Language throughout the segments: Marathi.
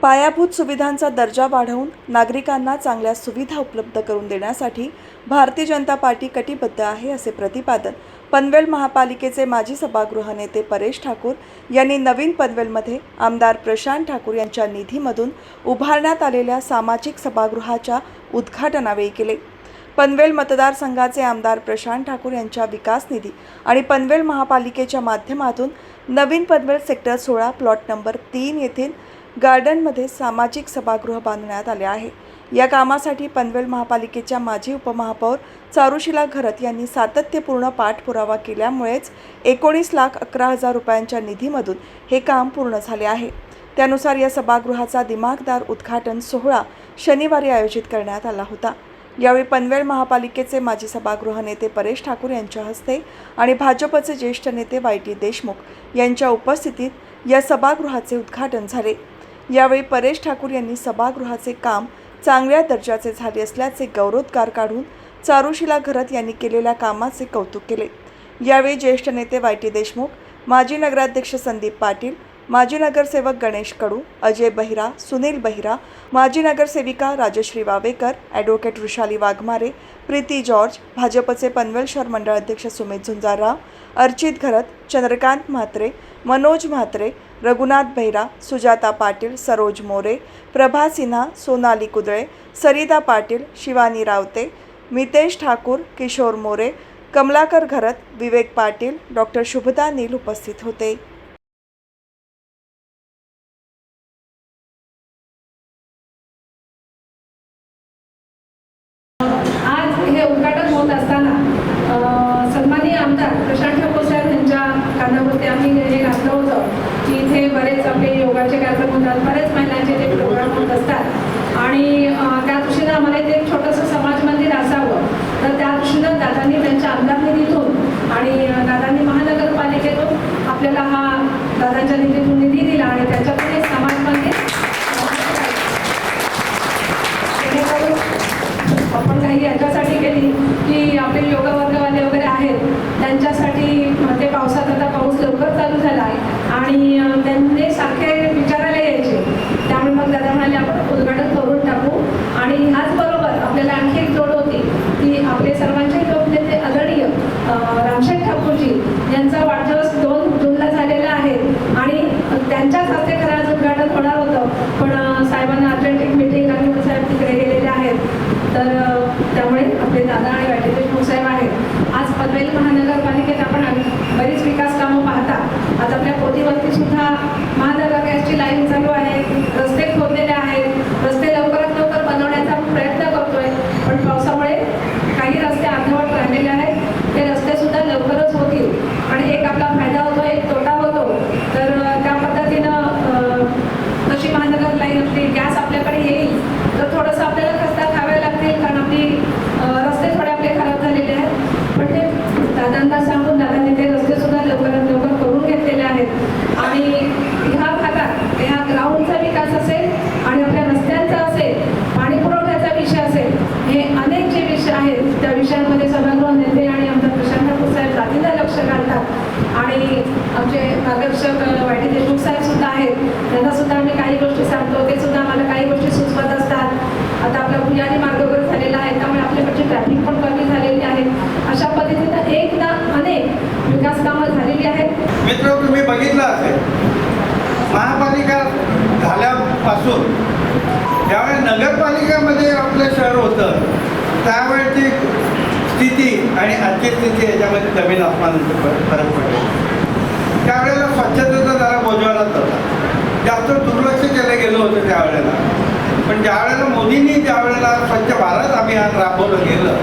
पायाभूत सुविधांचा दर्जा वाढवून नागरिकांना चांगल्या सुविधा उपलब्ध करून देण्यासाठी भारतीय जनता पार्टी कटिबद्ध आहे असे प्रतिपादन पनवेल महापालिकेचे माजी सभागृह नेते परेश ठाकूर यांनी नवीन पनवेलमध्ये आमदार प्रशांत ठाकूर यांच्या निधीमधून उभारण्यात आलेल्या सामाजिक सभागृहाच्या उद्घाटनावेळी केले. पनवेल मतदारसंघाचे आमदार प्रशांत ठाकूर यांच्या विकास निधी आणि पनवेल महापालिकेच्या माध्यमातून नवीन पनवेल सेक्टर सोळा प्लॉट नंबर तीन येथील गार्डनमध्ये सामाजिक सभागृह बांधण्यात आले आहे. या कामासाठी पनवेल महापालिकेच्या माजी उपमहापौर चारुशिला घरत यांनी सातत्यपूर्ण पाठपुरावा केल्यामुळेच एकोणीस लाख अकरा हजार रुपयांच्या निधीमधून हे काम पूर्ण झाले आहे. त्यानुसार या सभागृहाचा दिमागदार उद्घाटन सोहळा शनिवारी आयोजित करण्यात आला होता. यावेळी पनवेल महापालिकेचे माजी सभागृह नेते परेश ठाकूर यांच्या हस्ते आणि भाजपचे ज्येष्ठ नेते वाय टी देशमुख यांच्या उपस्थितीत या सभागृहाचे उद्घाटन झाले. यावेळी परेश ठाकूर यांनी सभागृहाचे काम चांगल्या दर्जाचे झाले असल्याचे गौरवोद्गार काढून चारुशिला घरत यांनी केलेल्या कामाचे कौतुक केले. यावेळी ज्येष्ठ नेते वाय टी देशमुख माजी नगराध्यक्ष संदीप पाटील माजी नगरसेवक गणेश कडू अजय बहिरा सुनील बहिरा माजी नगरसेविका राजश्री वावेकर ॲडव्होकेट वृषाली वाघमारे प्रीती जॉर्ज भाजपचे पनवेल शहर मंडळ अध्यक्ष सुमित झुंजारराव अर्चित घरत चंद्रकांत म्हात्रे मनोज म्हात्रे रघुनाथ भैरा सुजाता पाटील सरोज मोरे प्रभा सिन्हा सोनाली कुदळे सरिता पाटील शिवानी रावते मितेश ठाकूर किशोर मोरे कमलाकर घरत विवेक पाटील डॉक्टर शुभदा नील उपस्थित होते आज हे उद्घाटन होत असताना अ, सन्माननीय आमदार प्रशांत ठाकूर साहेब यांच्या कानावरती आम्ही हे घातलं होतं की इथे बरेच आपले योगाचे कार्यक्रम होतात बरेच महिलांचे ते प्रोग्राम होत असतात आणि अ, त्या दृष्टीनं आम्हाला इथे एक छोटंसं समाज मंदिर असावं तर त्या दृष्टीनं दादांनी त्यांच्या आमदार निधीतून आणि अ, दादांनी महानगरपालिकेतून आपल्याला हा दादांच्या निधीतून निधी दिला आणि त्याच्यातून हे समाज मंदिर जेणेकरून आपण काही याच्यासाठी केली की आपले योगा वर्गवाले वगैरे आहेत त्यांच्यासाठी ते पावसात आता पाऊस लवकर चालू झाला आहे आणि त्यांनी सारखे विचारायला यायचे. त्यामुळे मग दादा म्हणाले आपण उद्घाटन करून टाकू. आणि ह्याचबरोबर आपल्याला आणखी एक जोड होती की आपले सर्वांचे लोकनेते म्हणजे आदरणीय रामशेठ ठाकूरजी यांचा वाढदिवस दोन जूनला झालेला आहे आणि त्यांच्याच हस्ते खरं आज उद्घाटन होणार होतं. पण साहेबांना अर्जंट एक मीटिंग आणि साहेब तिकडे गेलेले आहेत. तर त्यामुळे आपले दादा आणि वाटेचे आज महानगरपालिकेत आपण बरीच विकास कामं पाहता. आज आपल्या पोतीवरती सुद्धा महा गॅसची लाईन चालू आहे रस्ते खोदलेले आहेत रस्ते लवकरात लवकर बनवण्याचा आपण प्रयत्न करतोय पण पावसामुळे काही रस्ते अर्धवट राहिलेले आहेत ते रस्ते सुद्धा लवकरच होतील आणि एक आपला फायदा होतो एक तोटा होतो तर अ, त्या पद्धतीनं अ, तशी महानगर लाईन आपली गॅस आपल्याकडे येईल तर थोडंसं आपल्याला खस्ता खावे लागतील कारण आपली अ, रस्ते थोडे आपले खराब झालेले आहेत पण ते दादांना सांगून दादांनी ते रस्ते सुद्धा लवकरात लवकर करून घेतलेले आहेत आणि ह्या भागात ह्या ग्राउंडचा विकास असेल आणि आपल्या रस्त्यांचा असेल पाणी पुरवठ्याचा विषय असेल हे अनेक जे विषय आहेत त्या विषयांमध्ये सभागृह नेते आणि आमचा प्रशांत ठाकूर साहेब जातीला लक्ष घालतात. आणि आमचे मार्गदर्शक अ, देशमुख साहेब सुद्धा आहेत. त्यांना सुद्धा आम्ही काही गोष्टी सांगतो. ते सुद्धा आम्हाला काही गोष्टी सुचवत असतात. आता आपला भुयारी मार्ग वगैरे झालेला आहे. त्यामुळे आपल्याकडची ट्रॅफिक पण कमी झालेली आहे. अशा पद्धतीनं एकदा अनेक विकास कामं झालेली आहेत. मित्र तुम्ही बघितलं असेल महापालिका झाल्यापासून ज्यावेळेस नगरपालिकेमध्ये आपलं शहर होतं त्यावेळेची स्थिती आणि आजची स्थिती याच्यामध्ये जमीन आसमानाचा फरक फरक पडले त्यावेळेला स्वच्छतेचा जरा बोजवालाच होता. जास्त दुर्लक्ष केलं गेलं होतं त्यावेळेला. पण ज्यावेळेला मोदींनी ज्यावेळेला स्वच्छ भारत अभियान राबवलं गेलं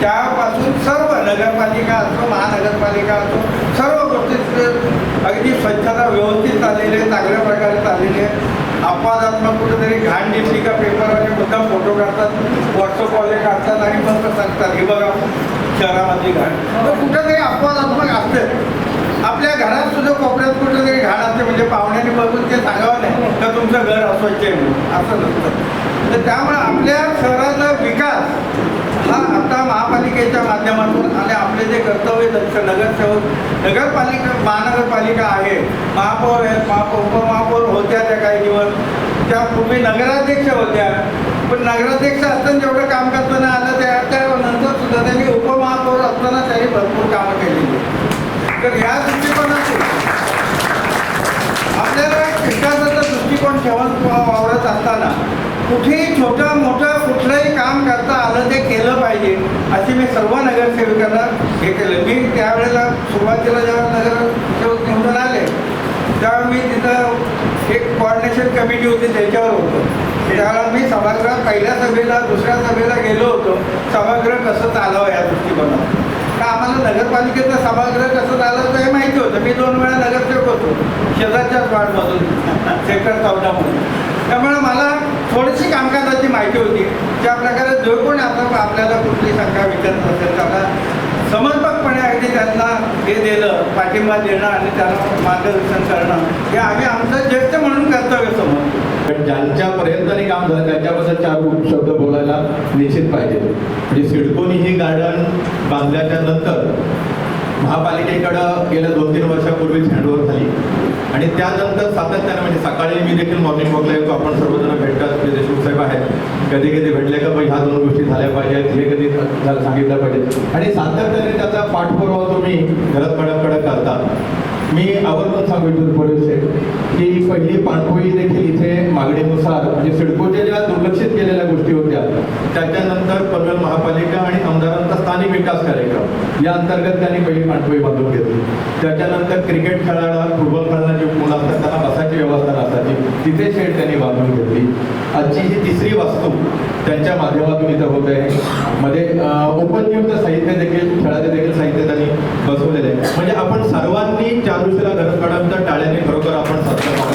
त्यापासून सर्व नगरपालिका असो महानगरपालिका असो सर्व गोष्टी अगदी स्वच्छता व्यवस्थित चाललेली आहे चांगल्या प्रकारे चाललेली आहे. अपवादात्मक कुठेतरी घाण दिसली का पेपरवाले मुद्दाम फोटो काढतात व्हॉट्सअपवाले काढतात आणि मग सांगतात हे बघा शहरामधली घाण. तर कुठेतरी अपवादात्मक असते. आपल्या घरात सुद्धा कोपऱ्यात कुठेतरी घाण असते म्हणजे पाहुण्याने बघून ते सांगावं नाही तर तुमचं घर अस्वच्छ आहे असं नसतं. तर त्यामुळे आपल्या शहराचा विकास हा आता महापालिकेच्या माध्यमातून आणि आपले जे कर्तव्य दक्ष नगरसेवक नगरपालिका महानगरपालिका आहे महापौर आहेत महापौर त्या पूर्वी नगराध्यक्ष होत्या. पण नगराध्यक्ष असताना जेवढं काम करताना आलं त्या त्यानंतर सुद्धा त्यांनी उपमहापौर असताना त्यांनी भरपूर कामं केलेली तर ह्या दृष्टिकोनातून आपल्याला विकासाचा दृष्टिकोन ठेवून वावरत असताना कुठेही छोटं मोठं कुठलंही काम करता आलं ते केलं पाहिजे अशी मी सर्व नगरसेवकांना हे केलं मी त्यावेळेला सुरुवातीला जेव्हा नगरसेवक निवडून आले तेव्हा मी तिथं एक कोऑर्डिनेशन कमिटी होती त्याच्यावर होतो. त्याला मी सभागृहात पहिल्या सभेला दुसऱ्या सभेला गेलो होतो. सभागृह कसं चालावं या दृष्टिकोनात? का आम्हाला नगरपालिकेचं सभागृह कसं चालवतं हे माहिती होतं. मी दोन वेळा नगरसेवक होतो. शेजारच्याच वार्डमधून सेक्टर चौदामधून. त्यामुळे मला थोडीशी कामकाजाची माहिती होती. त्या प्रकारे जो कोण आता आपल्याला कुठली शंका विचारत असेल त्याला समर्पकपणे अगदी त्यांना हे दिलं पाठिंबा देणं आणि त्यांना मार्गदर्शन करणं हे आम्ही आमचं ज्येष्ठ म्हणून कर्तव्य समजतो. पण ज्यांच्या पर्यंतने काम झालं त्यांच्याबद्दल चार शब्द बोलायला निश्चित पाहिजे. म्हणजे सिडकोनी ही गार्डन बांधल्याच्या नंतर महापालिकेकडं गेल्या दोन तीन वर्षापूर्वीच हँडओव्हर झाली आणि त्यानंतर सातत्यानं म्हणजे सकाळी मी देखील मॉर्निंग वॉकला येतो. आपण सर्वजण भेटतात. जे देशमुख साहेब आहेत कधी कधी भेटले का ह्या दोन गोष्टी झाल्या पाहिजेत. हे कधी सांगितलं पाहिजे आणि सातत्याने त्याचा पाठपुरावा तुम्ही घरात कडक करता. मी आवर्जून सांगू इच्छितो पोलीस साहेब की पहिली पाणपोई देखील इथे मागणीनुसार म्हणजे सिडकोच्या ज्या दुर्लक्षित केलेल्या गोष्टी होत्या त्याच्यानंतर पनवेल महापालिका आणि आमदारांचा स्थानिक विकास कार्यक्रम. या अंतर्गत त्यांनी पहिली पाठवी बांधून घेतली. त्याच्यानंतर क्रिकेट खेळायला फुटबॉल खेळणारे जे मुलं असतात त्यांना बसायची व्यवस्था नसायची. तिथे शेड त्यांनी बांधून घेतली. आजची ही तिसरी वास्तू त्यांच्या माध्यमातून इथं होत आहे. मध्ये ओपन साहित्य देखील खेळाचे देखील साहित्य त्यांनी बसवलेलं आहे. म्हणजे आपण सर्वांनी चारुशीला घरात टाळ्याने खरोखर आपण साजरं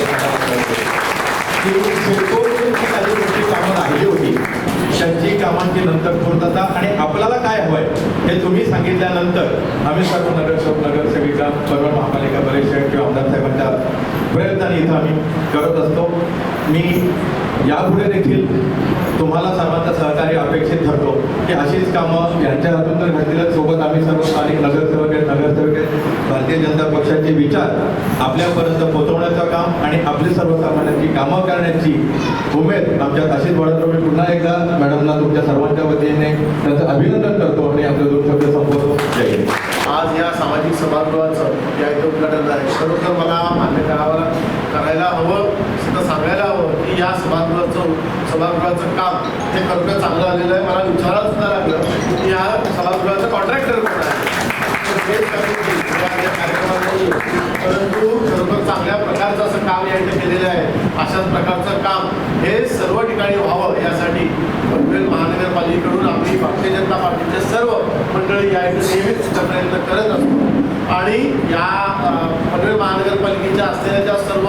की कामांची नंतर पूर्तता आणि आपल्याला काय हवंय हे तुम्ही सांगितल्यानंतर आम्ही सर्व नगरसेवक नगरसेविका सर्व महापालिका परिषद किंवा आमदार साहेबांच्या प्रयत्नाने इथं आम्ही करत असतो. मी यापुढे देखील तुम्हाला सर्वांचं सहकार्य अपेक्षित ठरतो की अशीच कामं यांच्या हातून तर घडतीलच. सोबत आम्ही सर्व स्थानिक नगरसेवक आहेत नगरसेवक आहेत भारतीय जनता पक्षाचे विचार आपल्यापर्यंत पोहोचवण्याचं काम आणि आपली सर्वसामान्यांची कामं करण्याची उमेद आमच्यात अशीच वाढत मी पुन्हा एकदा मॅडमला तुमच्या सर्वांच्या वतीने त्यांचं अभिनंदन करतो आणि आपले दोन शब्द संपवतो जय आज या सामाजिक सभागृहाचं या इथं उद्घाटन आहे खरोखर मला मान्य करावं करायला हवं सुद्धा सांगायला हवं की या सभागृहाचं सभागृहाचं काम हे खरोखर चांगलं आलेलं आहे. मला विचारायला सुद्धा लागलं की या सभागृहाचं कॉन्ट्रॅक्टर कोण आहे? परंतु खरोखर चांगल्या प्रकारचं असं काम या इथे केलेलं आहे. अशाच प्रकारचं काम हे सर्व ठिकाणी व्हावं यासाठी पनवेल महानगरपालिकेकडून आपली भारतीय जनता पार्टीचे सर्व मंडळी या इथे नेहमीच प्रयत्न करत असतो. आणि या पनवेल महानगरपालिकेच्या असलेल्या ज्या सर्व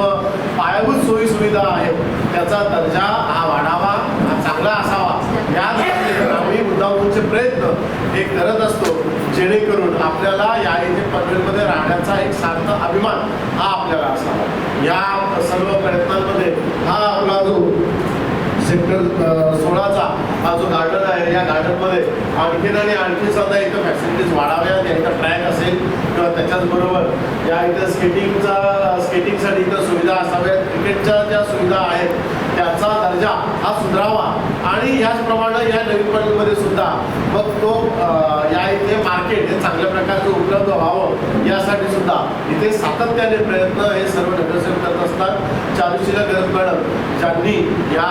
पायाभूत सोयी सुविधा आहेत त्याचा दर्जा हा वाढावा हा चांगला असावा. या दृष्टीने आम्ही मुद्दामूनचे प्रयत्न हे करत असतो जेणेकरून आपल्याला या इथे पनवेलमध्ये राहण्याचा एक सार्थ अभिमान हा आपल्याला असावा. या सर्व प्रयत्नांमध्ये हा आपला जो सेक्टर सोळाचा हा जो गार्डन आहे या गार्डनमध्ये आणखीन आणि आणखी सुद्धा इथं फॅसिलिटीज वाढाव्यात. या ट्रॅक असेल किंवा त्याच्याचबरोबर या इथं स्केटिंगचा स्केटिंगसाठी इथं सुविधा असाव्यात. क्रिकेटच्या ज्या सुविधा आहेत त्याचा दर्जा हा सुधारावा. आणि ह्याचप्रमाणे या नवीन पनवेलमध्ये सुद्धा मग तो या इथे मार्केट हे चांगल्या प्रकारचं उपलब्ध व्हावं यासाठी सुद्धा इथे सातत्याने प्रयत्न हे सर्व नगरसेवक करत असतात. चारुशिला गरज मॅडम ज्यांनी या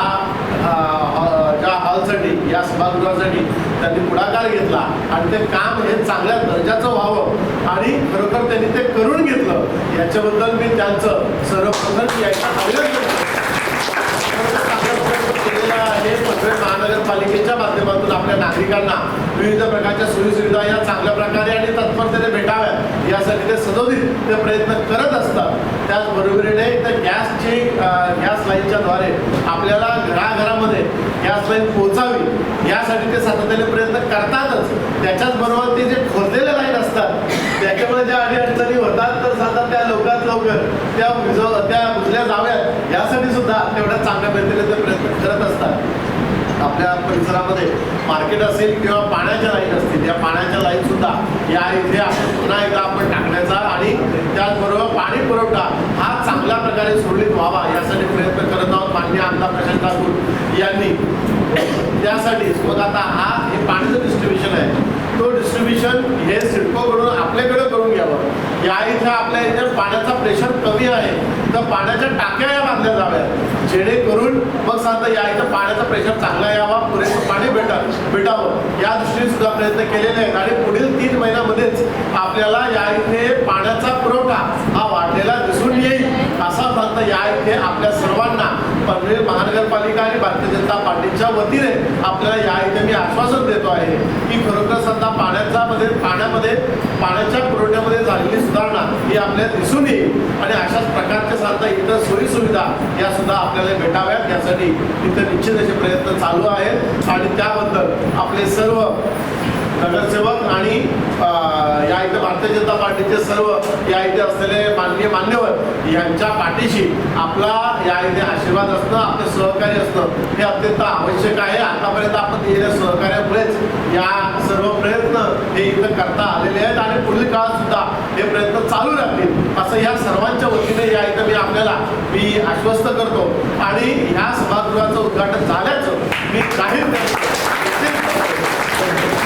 हॉलसाठी या सभागृहासाठी त्यांनी पुढाकार घेतला. आणि ते काम हे चांगल्या दर्जाचं व्हावं आणि खरोखर त्यांनी ते करून घेतलं. याच्याबद्दल मी त्यांचं सर्वप्रथम यायचं अभिनंदन करतो. केलेलं आहे पनवेल महानगरपालिकेच्या माध्यमातून आपल्या नागरिकांना विविध प्रकारच्या सोयीसुविधा या चांगल्या प्रकारे आणि तत्परतेने भेटाव्यात. यासाठी ते सदोदित ते प्रयत्न करत असतात. त्याचबरोबरीने त्या गॅसची गॅस लाईनच्या द्वारे आपल्याला घराघरामध्ये गॅस लाईन पोहोचावी यासाठी ते सातत्याने प्रयत्न करतातच. त्याच्याचबरोबर ते जे खोदलेल्या लाईन असतात त्याच्यामुळे ज्या अडीअडचणी होतात तर साधा त्या लवकरात लवकर. त्या बुजव त्या बुजल्या जाव्यात. यासाठी सुद्धा तेवढ्या चांगल्या पद्धतीने ते प्रयत्न करत असतात. आपल्या परिसरामध्ये मार्केट असेल किंवा पाण्याच्या लाईन असतील त्या पाण्याच्या लाईन सुद्धा या इथे आपण पुन्हा एकदा आपण टाकण्याचा आणि त्याचबरोबर पाणी पुरवठा हा चांगल्या प्रकारे सुरळीत व्हावा यासाठी प्रयत्न करत आहोत माननीय आमदार प्रशांत ठाकूर यांनी. त्यासाठी मग आता हा हे पाण्याचं डिस्ट्रीब्युशन आहे. तो डिस्ट्रीब्युशन हे सिडकोकडून आपल्याकडे करून घ्यावं. या इथे आपल्या इथे पाण्याचा प्रेशर कमी आहे. तर पाण्याच्या टाक्या या बांधल्या जाव्यात. जेणेकरून मग सांगता या इथं पाण्याचा प्रेशर चांगला यावा पुरेसं पाणी भेटा भेटावं. या दृष्टीने सुद्धा प्रयत्न केलेले आहेत. आणि पुढील तीन महिन्यामध्येच आपल्याला या इथे पाण्याचा पुरवठा हा वाढलेला आता या इथे आपल्या सर्वांना पनवेल महानगरपालिका आणि भारतीय जनता पार्टीच्या वतीने आपल्याला या इथे मी आश्वासन देतो आहे की खरोखर आता पाण्याचा मध्ये पाण्यामध्ये पाण्याच्या पुरवठ्यामध्ये झालेली सुधारणा ही आपल्याला दिसून येईल. आणि अशाच प्रकारच्या साधा इतर सोयी सुविधा या सुद्धा आपल्याला भेटाव्यात. यासाठी इथं निश्चित असे प्रयत्न चालू आहेत. आणि त्याबद्दल आपले सर्व नगरसेवक आणि या इथे भारतीय जनता पार्टीचे सर्व या इथे असलेले माननीय मान्यवर यांच्या पाठीशी आपला या इथे आशीर्वाद असणं आपले सहकार्य असणं हे अत्यंत आवश्यक आहे. आतापर्यंत आपण दिलेल्या सहकार्यामुळेच या सर्व प्रयत्न हे इथं करता आलेले आहेत आणि पुढील काळात सुद्धा हे प्रयत्न चालू राहतील असं या सर्वांच्या वतीने या इथं मी आपल्याला मी आश्वस्त करतो. आणि ह्या सभागृहाचं उद्घाटन झाल्याचं मी जाहीर करतो.